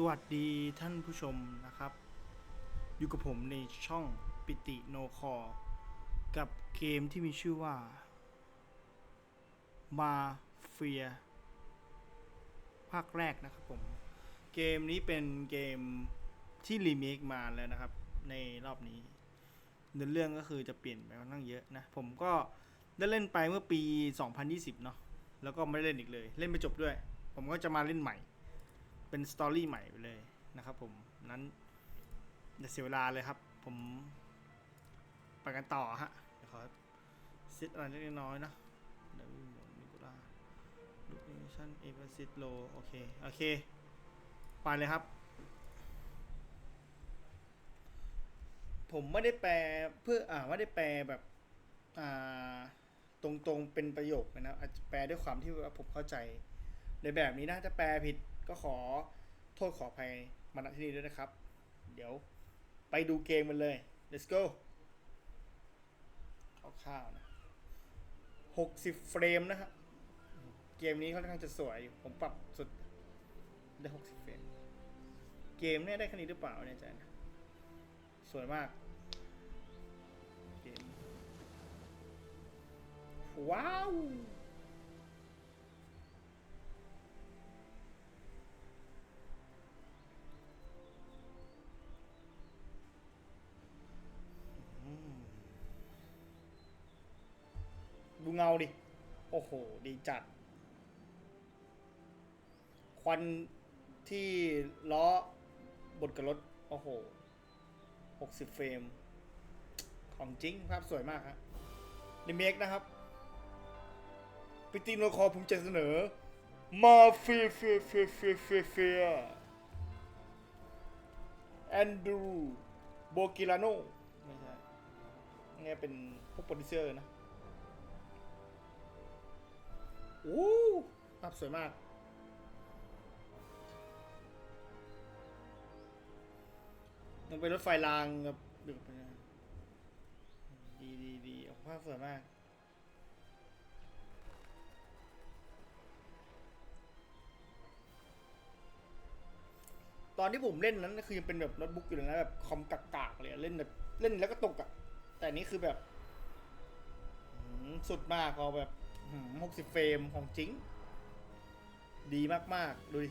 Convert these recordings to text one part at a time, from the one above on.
สวัสดีท่านผู้ชมนะครับ อยู่กับผมในช่องปิติโนคอ กับเกมที่มีชื่อว่ามาเฟียภาคแรกนะครับผม เกมนี้เป็นเกมที่รีเมคมาแล้วนะครับ ในรอบนี้เนื้อเรื่องก็คือจะเปลี่ยนไปค่อนข้างเยอะนะ ผมก็ได้เล่นไปเมื่อปี 2020 เนาะแล้วก็ไม่ได้เล่นอีกเลย เล่นไม่จบด้วย ผมก็จะมาเล่นใหม่ เป็นสตอรี่ใหม่ไปเลยนะครับผมนั้นอย่าเสียเวลาเลยครับ ผมไปกันต่อฮะเดี๋ยวขอซิดอะไรเล็กน้อยนะเดวิดนิโคล่าลูกนิชั่นเอเวอร์ซิตโลโอเค โอเค ไปเลยครับ ผมไม่ได้แปลเพื่ออ่าไม่ได้แปลแบบอ่าตรงๆเป็นประโยคนะอาจจะแปลด้วยความที่ว่าผมเข้าใจ ในแบบนี้นะถ้าแปลผิด ก็ขอโทษขออภัยมาณที่นี้ด้วยนะครับ เดี๋ยวไปดูเกมมันเลย let's go คร่าวๆนะ60เฟรมนะครับเกมนี้ค่อนข้างจะสวยอยู่ ผมปรับสุดได้60เฟรม เกมเนี่ยได้แค่นี้หรือเปล่าเนี่ยใจนะสวยมาก เกม ว้าว เงาดิ โอ้โห ดีจัด ควันที่ล้อบดกับรถ โอ้โห 60 เฟรม ของจริงภาพสวยมากครับรีเมคนะครับปิติโนคอภูมิใจเสนอ มาเฟียเฟียเฟียเฟียเฟียเฟียแอนดรูโบกิลาโนไม่ใช่เนี่ยเป็นพวกโปรดิวเซอร์นะ อ้ภาพสวยมากมันเป็นรถไฟรางกับดึกไปนะดีดีดีโอ้ภาพสวยมากตอนที่ผมเล่นนั้นคือยังเป็นแบบโน้ตบุ๊กอยู่เลยนะแบบคอมกากๆเลยอะเล่นแบบเล่นแล้วก็ตกอะแต่นี้คือแบบสุดมากพอแบบ หกสิบเฟรมของจริง ดีมากๆ ดูดิ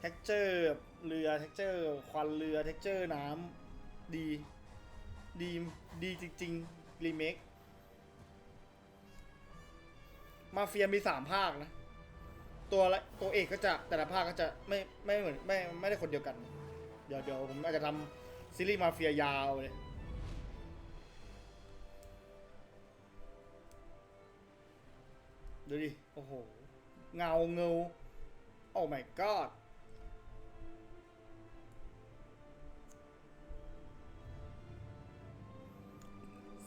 เท็กเจอร์เรือ เท็กเจอร์ควันเรือ เท็กเจอร์น้ำดี ดี ดีจริงๆ รีเมค มาเฟียมีสามภาคนะ ตัวละตัวเอกก็จะแต่ละภาคก็จะไม่ไม่เหมือนไม่ไม่ได้คนเดียวกัน เดี๋ยวเดี๋ยวผมอาจจะทำซีรีส์มาเฟียยาวเลย ดูดิ โอ้โห เงาเงาโอ้ my god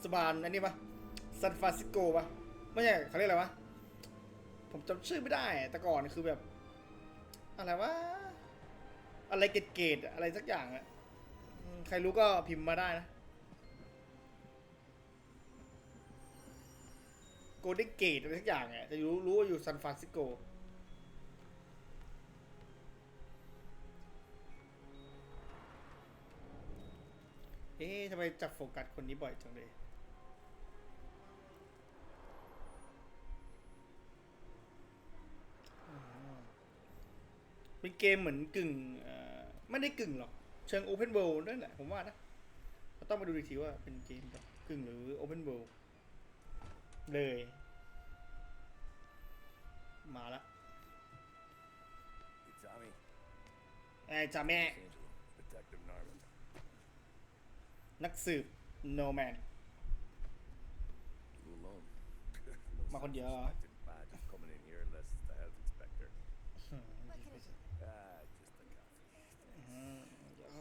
สบานอันนี้ปะซานฟรานซิสโกปะไม่ใช่เขาเรียกอะไรวะ ผมจำชื่อไม่ได้ แต่ก่อนคือแบบ อะไรวะ อะไรเกตเกตอะไรสักอย่างอะใครรู้ก็พิมพ์มาได้นะ โกลเด้นเกตอะไรสักอย่างอะจะรู้รู้ว่าอยู่ซานฟรานซิสโกเอ๊ะทำไมจับโฟกัสคนนี้บ่อยจังเลยเป็นเกมเหมือนกึ่งเอ่อไม่ได้กึ่งหรอก เชิง Open World นั่นแหละผมว่านะ ต้องมาดูอีกทีว่าเป็นเกมกึ่งหรือ Open World เล ย มาละ Hey, Tommy. ไอ้จ่าแม่ Angel. Detective Narvin. นักสืบ No Man You alone? Ma con Dio. Suspected badge is coming in here unless it's the health inspector. Ah, just a coffee.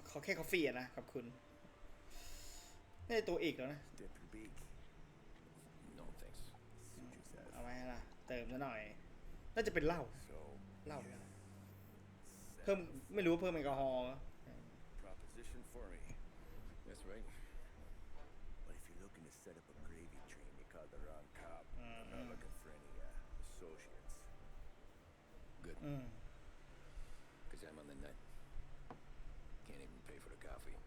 เขาแค่กาแฟอะนะขอบคุณนี่ตัวเอกแล้วนะ เติมซะหน่อย น่าจะเป็นเหล้า So, เหล้า yeah. เพิ่ม ไม่รู้ว่าเพิ่มแอลกอฮอล์ Proposition for me. That's right. But if you're looking to set up a gravy train, you called the wrong cop. I'm not looking for any uh, associates. Good. อืม Because I'm on the net. coffee.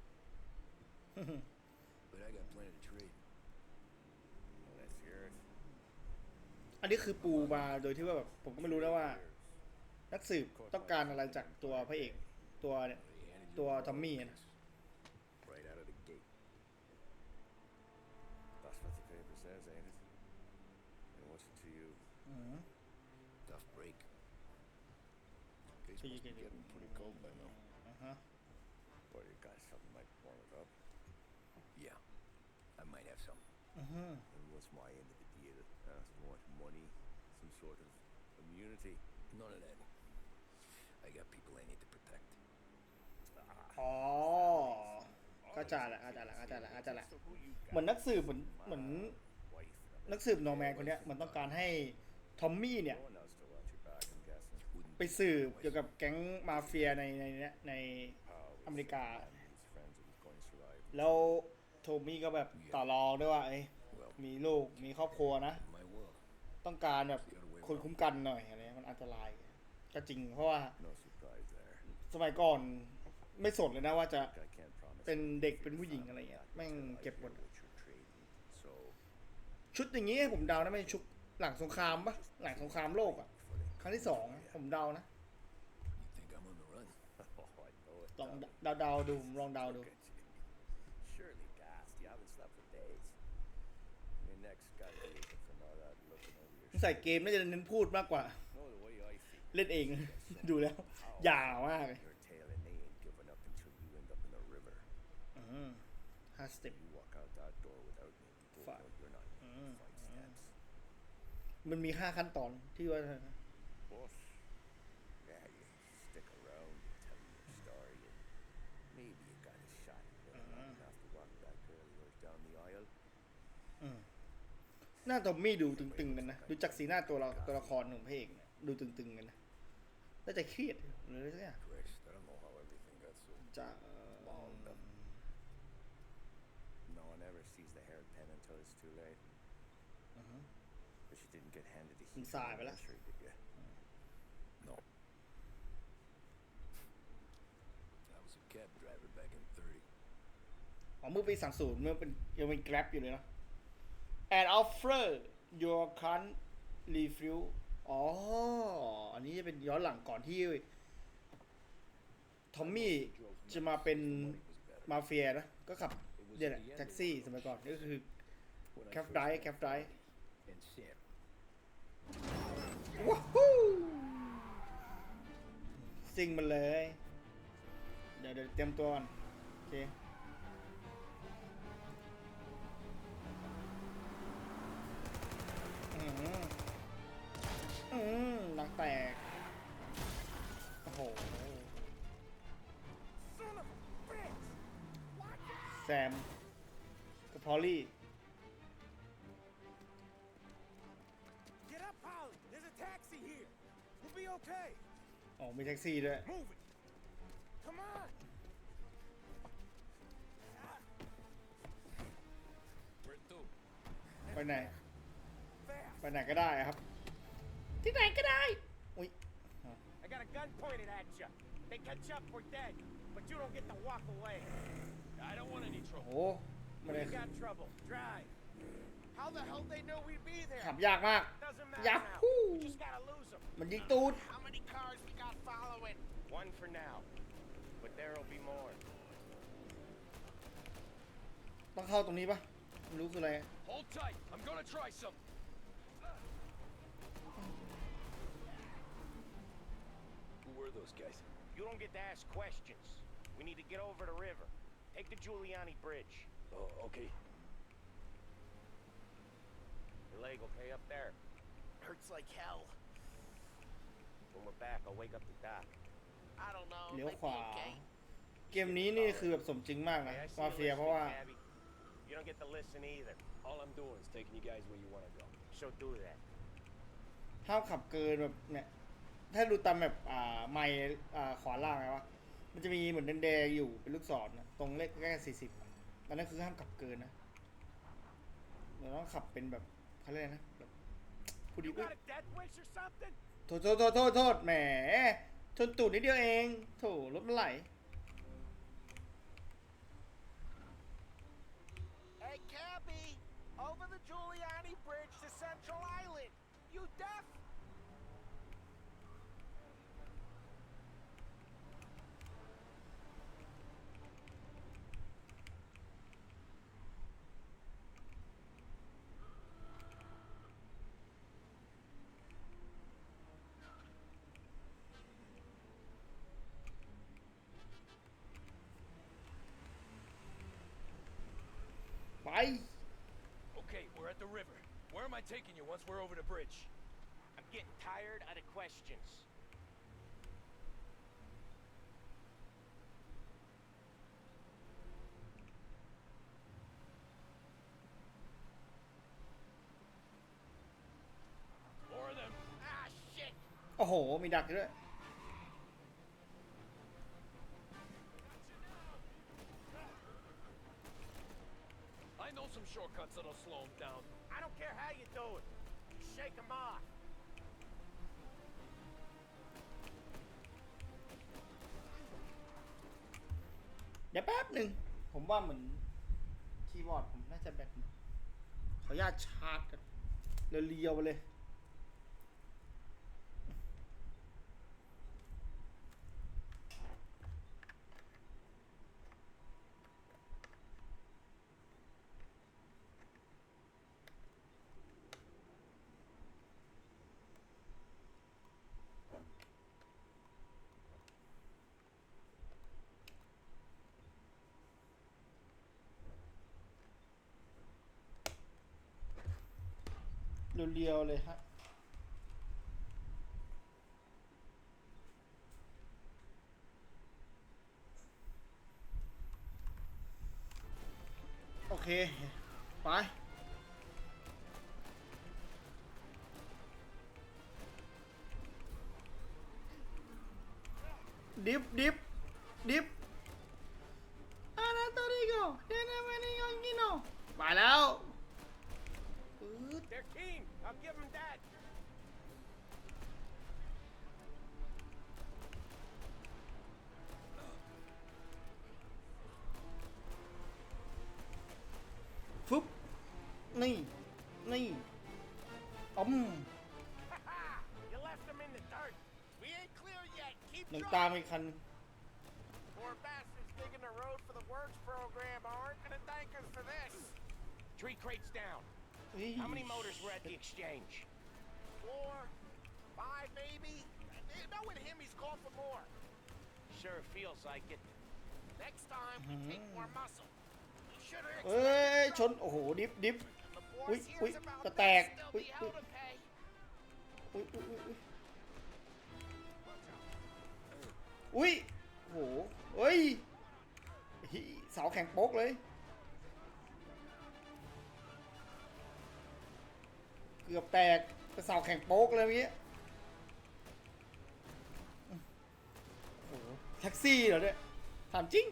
but I got plenty to trade. อันนี้คือปูมาโดยที่ว่าแบบผมก็ไม่รู้นะว่า นักสืบต้องการอะไรจากตัวพระเอกตัวเนี่ย They handed you Tua all Tommy, the eh? keys. Right out of the gate. That's what the paper says, ain't it? And what's it to you? อืม Tough break. Case So you must be get it. getting pretty cold by now. อ่าฮะ Well, you got something might warm it up. Yeah, I might have some. อือฮึ And what's my end of the deal? Uh, some more money, some sort of immunity. None of that. I got people I need to protect. อ๋อเข้าใจละเข้าใจละเข้าใจละเข้าใจละเหมือนนักสืบเหมือนเหมือนนักสืบโนแมนคนเนี้ยมันต้องการให้ทอมมี่เนี่ย ไปสืบเกี่ยวกับแก๊งมาเฟียในในเนี้ยในอเมริกา แล้วโทมี่ก็แบบต่อรองด้วยว่าเอ้ยมีลูกมีครอบครัวนะ ต้องการแบบคนคุ้มกันหน่อยอะไร อันตราย ก็จริงเพราะว่า No surprise there. สมัยก่อนไม่สนเลยนะว่าจะ I can't promise. เป็น anything เด็ก for เป็น your ผู้หญิง family อะไรเงี้ย until แม่ง I เก็บหม hear ด what you're trading. So ชุดอย่างนี้ให้ผมเดานะไม่ใช่ชุดหลังสงครามปะหลังสงครามโลกอะ for the ครั้งที่สองอะผมเดานะ You think I'm on the run? oh, I know it. ลอง Tommy. เดาเดาๆดูผมลองเดาดู Look at you. Surely gassed. You haven't slept for days. Your neck's got to be aching from all that looking over your ใส่เกมน่าจะเน้นพูดมากกว่า No, the way I feel. เล่นเอง ดูแล้ว ยาวมากเลย Your tail and they ain't giving up until you end up in the river. อืมห้าสเต็ป You walk out that door without me. You Five. know you're not Mm, five steps. มันมีห้าขั้นตอนที่ว่า What? Yeah, you stick around, you tell me your story, and maybe you got a shot at living long Mhm. enough to walk that girl of yours down the aisle. หน้าทอมมี่ดูตึงๆกันนะ ดูจากสีหน้าตัวเราตัวละครของพระเอกเนี่ยดูตึงๆกันนะ น่าจะเครียดหรืออะไรสักอย่าง Christ, I don't know how everything got so จะ long. No one ever sees the hairpin until it's too late. But you didn't get handed a heat Inside, from the ¿verdad? nursery, did you? No. I was a cab driver back in 30. อ๋อเมื่อปีสามศูนย์เมื่อเป็นยังเป็นแกร็บอยู่เลยนะ and offer your can refill อ๋อ อันนี้จะเป็นย้อนหลังก่อนที่ ทอมมี่จะมาเป็นมาเฟียนะ ก็ขับเนี่ยแหละแท็กซี่สมัยก่อนก็คือแคปไดแคปได and Sam. ว้าวฮู้ซิงมันเลย เดี๋ยวเดี๋ยวเตรียมตัวก่อนโอเคอืม อืมหนักแตก โอ้โห แซม กับพอลลี่ Get up, Polly. There's a taxi here. We'll be okay. อ๋อมีแท็กซี่ด้วย Move it. Come on. Where to? ไปไหน Fast. ไปไหนก็ได้อะครับ ที่ไหนก็ได้ อุ้ย I got a gun pointed at you. They catch up, we're dead. But you don't get to walk away. I don't want any โอ้ trouble. โหไม่ได้ You got trouble. Drive. How the hell they know we'd be ขับ there? ยากมาก Doesn't matter Yahoo! now. We just gotta lose them. มันยิงตูด How many cars we got following? One for now. But there'll be more. ต้องเข้าตรงนี้ปะไม่รู้คืออะไร Hold tight. I'm gonna try something. were those guys? You don't get to ask questions. We need to get over the river. Take the Giuliani Bridge. Oh, okay. Your leg will pay up there. Hurts like hell. When we're back, I'll wake up the doc. I don't know. เลี้ยว might ข be วา okay. เกมนี้นี่คือแบบสมจริงมากนะ Hey, I see มา you เฟีย เพราะ listening, ว่า Cabby. You don't get to listen either. All I'm doing is taking you guys where you want to go. So do that. ห้ามขับเกินแบบเนี่ย ถ้าดูตามแบบอ่าไม้อ่ขวาล่างไงวะมันจะมีเหมือนแดงๆอยู่เป็นลูกศรนะตรงเลขแค่สี่สิบอันนั้นคือห้ามขับเกินนะเราต้องขับเป็นแบบเขาเรียกนะแบบผู้ดีอุ๊ยโทษโทษโทษโทษแหมชนตูดนิดเดียวเองโถรถมันไหล Hey, Cabby! Over the Giuliani Bridge to Central Island! You deaf? ไป Okay, we're at the river. Where am I taking you once we're over the bridge? I'm getting tired of the questions. More of them. Ah, shit! โอ้โห มีดักด้วย Shortcuts that'll slow them down. I don't care how you do it. Shake 'em off. เดี๋ยวแป๊บหนึ่งผมว่าเหมือนคีย์บอร์ดผมน่าจะแบตหมดขออนุญาตชาร์จกันเรียวๆไปเลย เรียวๆเลยฮะโอเค ไป ดิฟดิฟดิฟ I'll give 'em that. ฟึบนี่ นี่อม you left 'em in the dirt. We ain't clear yet. Keep หนึ่ง trying. ตามอีกคัน Poor bastards digging the road for the works program aren't gonna thank us for this. Three crates down. เฮ้ย How many motors were at the exchange? Four, five, maybe. You know with him, he's called for more. Sure feels like it. Next time, we take more muscle. You should have เอ้ย ชน โอ้โห ดิฟ ดิฟ The Ui, boss ui, hears about cái this, tẹt. there'll Ui, be hell ui. to pay. อุ้ยอุ้ยอุ้ยอุ้ยอุ้ยโหเฮ้ยหิเสาแข็งโป๊กเลย กือบแตกเป็นเสาแข็งโป๊กเลยเมื่อกี้โอ้โหแท็กซี่เหรอเนี่ยถามจริง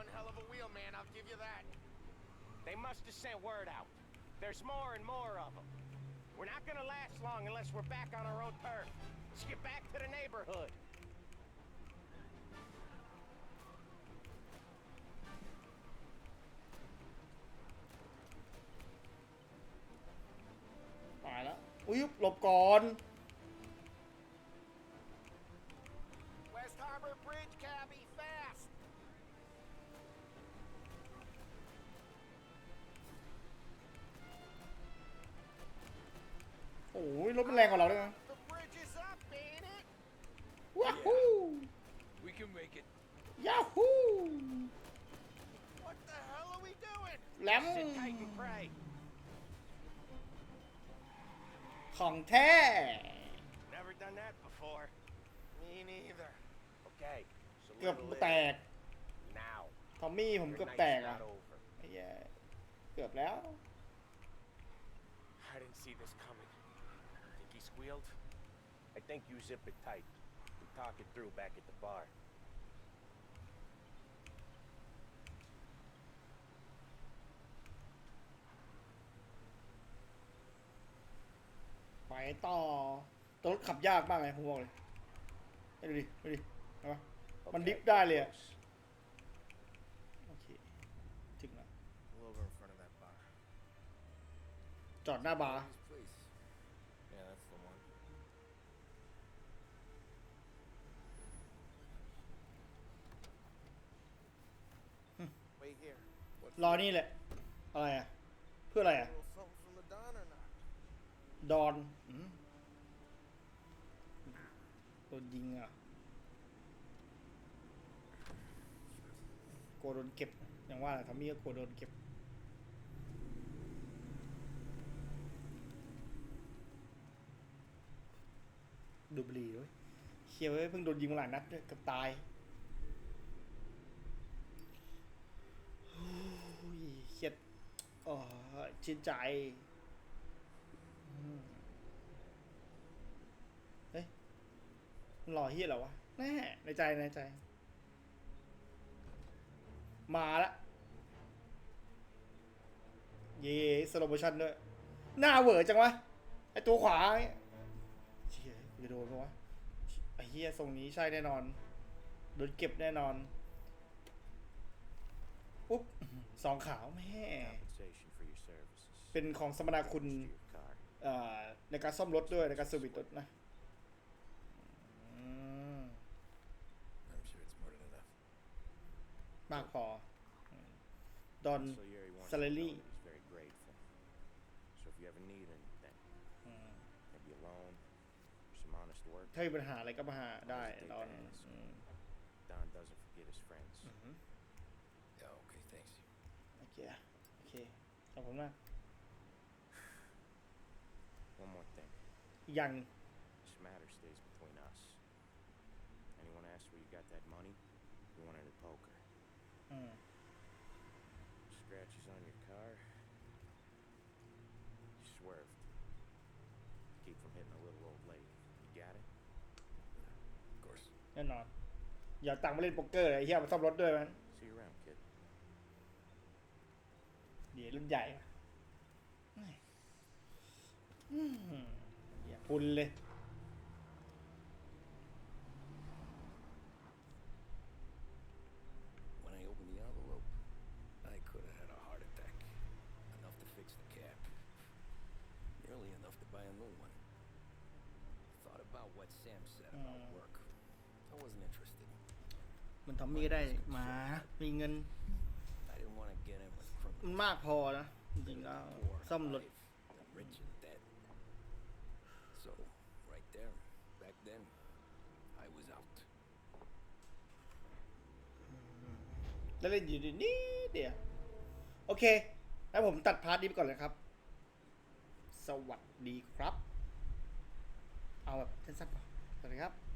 One hell of a wheel, man, I'll give you that. They must have sent word out. There's more and more of them. We're not gonna last long unless we're back on our own turf. Let's get back to the neighborhood. อุ้ยหลบก่อน West Harbor Bridge, cabby, fast. โอ้ยรถมันแรงกว่าเราด้วยนะ ของแท้ Never done that before. Me neither. Okay, so เกือบแตก now. ทอมมี่ผม Your เกือบ night's แตกอ่ะ not over. ไอ้เหี้ยเกือบแล้ว I didn't see this coming. Think he squealed? I think you zip it tight. We talk it through back at the bar. ต่อแต่รถขับยากมากไงผมบอกเลยดูดิดูดิเห็มันดิฟได้เลยอะโอเคถึงละ A จอดหน้าบาร์ Please. รอนี่แหละ อะไรอะ เพื่ออะไรอะ ดอนอืมโดนยิงอะกลัวโดนเก็บ อย่างว่าแหละทอมมี่ก็กลัวโดนเก็บ ดูบลีด้วยเชียวเว้ยเพิ่งโดนยิงมาหลายนัดด้วยเกับตายโอ้ยเครียดอ๋อชื่นใจอืมเฮ้ย มันหล่อเฮียเหรอวะแน่ในใจในใจ มาละเย่สโลโมชั่นด้วย หน้าเหวอจังวะ ไอตัวขวาเนี่ยเชี่ยกูจะโดนปะวะไอเฮียทรงนี้ใช่แน่นอน โดนเก็บแน่นอน อุ๊บสองขาวแม่ Compensation for your services. เป็นของสมนาคุณ To your car. เอ่อในการซ่อมรถด้วยในการเซอร์วิสรถนะอืม I'm sure it's more than enough. มากพอดอน So Yuri wants salary. you to know that he's very grateful. So if you ever need anything, อืม maybe a loan, or some honest work, ถ้ามีปัญหาอะไรก็มาหาได้ดอนอืม Don doesn't forget his friends. อือหือ Yeah, okay, thanks. โอเคอะโอเคขอบคุณมาก One more thing. อีกอย่าง This matter stays between us. Anyone asks where you got that money, you won it at poker. อืม Scratches on your car. You swerved. Keep from hitting a little old lady. You got it? Of course. แน่นอน อย่าเอาตังค์มาเล่นโป๊กเกอร์เลยไอ้เฮียมาซ่อมรถด้วยมัน See you around, kid. เดี๋ยวรุ่นใหญ่อะอืมอย่าพุนเลย When I opened the envelope, I could have had a heart attack. Enough to fix the cap. Nearly enough to buy a new one. Thought about what Sam said about Mm. work. I wasn't interested. มันทอมมี่ก็ได้มานะมีเงิน I didn't want to get in with มัน criminals. มากพอนะจริงๆแล้ว Poor ซ่อมรถ alive, the rich and dead. So, right there, back then, I was out. แล้วเล่นอยู่ดีนี่เดียว โอเค แล้วผมตัดพาร์ทนี้ไปก่อนเลยครับ สวัสดีครับ เอาแบบสั้นๆพอสวัสดีครับ